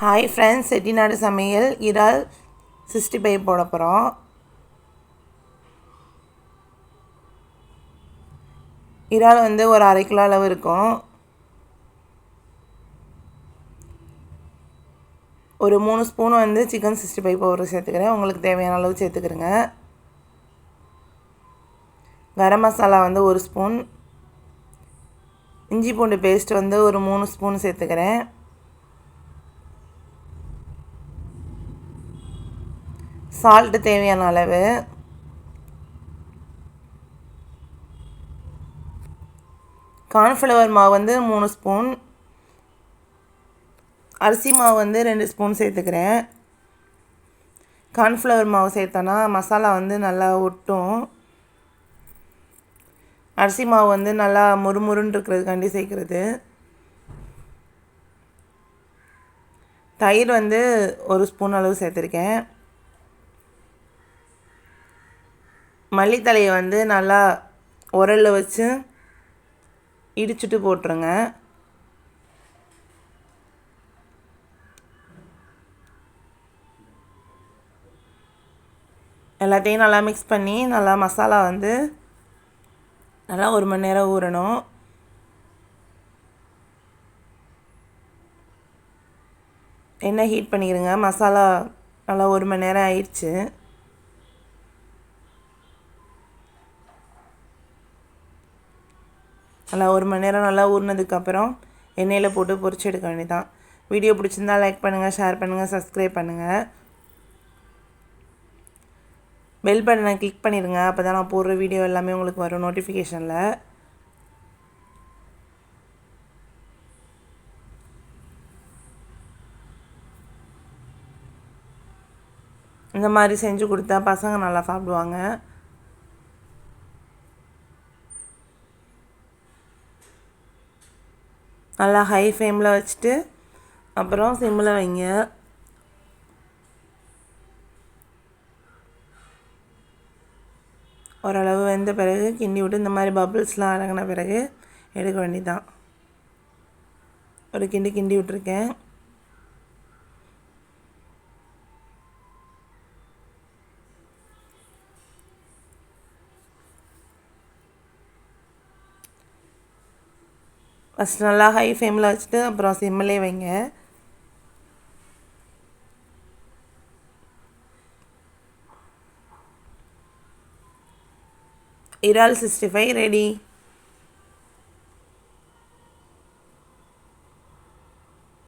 Hi friends Chettinad சமையல். இறால் sixty five போட போகிறோம் இறால் வந்து ஒரு அரை கிலோ அளவு இருக்கும். ஒரு மூணு ஸ்பூன் வந்து சிக்கன் சிக்ஸ்டி ஃபைவ் பவுடர் சேர்த்துக்கிறேன். உங்களுக்கு தேவையான அளவு சேர்த்துக்கிறேங்க. கரம் மசாலா வந்து ஒரு ஸ்பூன். இஞ்சி பூண்டு பேஸ்ட் வந்து ஒரு மூணு ஸ்பூன் சேர்த்துக்கிறேன். சால்ட்டு தேவையான அளவு. கார்ன்ஃப்ளவர் மாவு வந்து மூணு ஸ்பூன் அரிசி மாவு வந்து ரெண்டு ஸ்பூன் சேர்த்துக்கிறேன். கார்ன்ஃப்ளவர் மாவு சேர்த்தோன்னா மசாலா வந்து நல்லா ஒட்டும். அரிசி மாவு வந்து நல்லா முறுமுறுன்னு இருக்கிறதுக்காண்டி சேர்க்குறது. தயிர் வந்து ஒரு ஸ்பூன் அளவு சேர்த்துருக்கேன். மல்லித்தலையை வந்து நல்லா உரலில் வச்சு இடிச்சுட்டு போட்டுருங்க. எல்லாத்தையும் நல்லா மிக்ஸ் பண்ணி நல்லா மசாலா வந்து நல்லா ஒரு மணி நேரம் ஊறணும். எண்ணெய் ஹீட் பண்ணிக்கிறேங்க மசாலா நல்லா ஒரு மணி நேரம் ஆயிடுச்சு. நல்லா ஒரு மணி நேரம் நல்லா ஊறினதுக்கப்புறம் எண்ணெயில் போட்டு பொரிச்சு எடுக்க வேண்டியதான் வீடியோ பிடிச்சிருந்தா லைக் பண்ணுங்கள் ஷேர் பண்ணுங்கள் சப்ஸ்கிரைப் பண்ணுங்கள் பெல் பட்டனை கிளிக் பண்ணிடுங்க. அப்போ தான் நான் போடுற வீடியோ எல்லாமே உங்களுக்கு வரும் நோட்டிஃபிகேஷனில் இந்த மாதிரி செஞ்சு கொடுத்தா பசங்க நல்லா சாப்பிடுவாங்க. நல்லா ஹை ஃப்ளேமில் வச்சுட்டு அப்புறம் சிம்மில் வைங்க. ஓரளவு வெந்த பிறகு கிண்டி விட்டு இந்த மாதிரி பபிள்ஸ்லாம் அடங்கின பிறகு எடுக்க வேண்டிதான் ஒரு கிண்டி கிண்டி விட்டுருக்கேன். ஃபஸ்ட் நல்லா ஹை ஃப்ளேமில் வச்சுட்டு அப்புறம் சிம்மிலே வைங்க. இறால் சிக்ஸ்டி ஃபைவ் ரெடி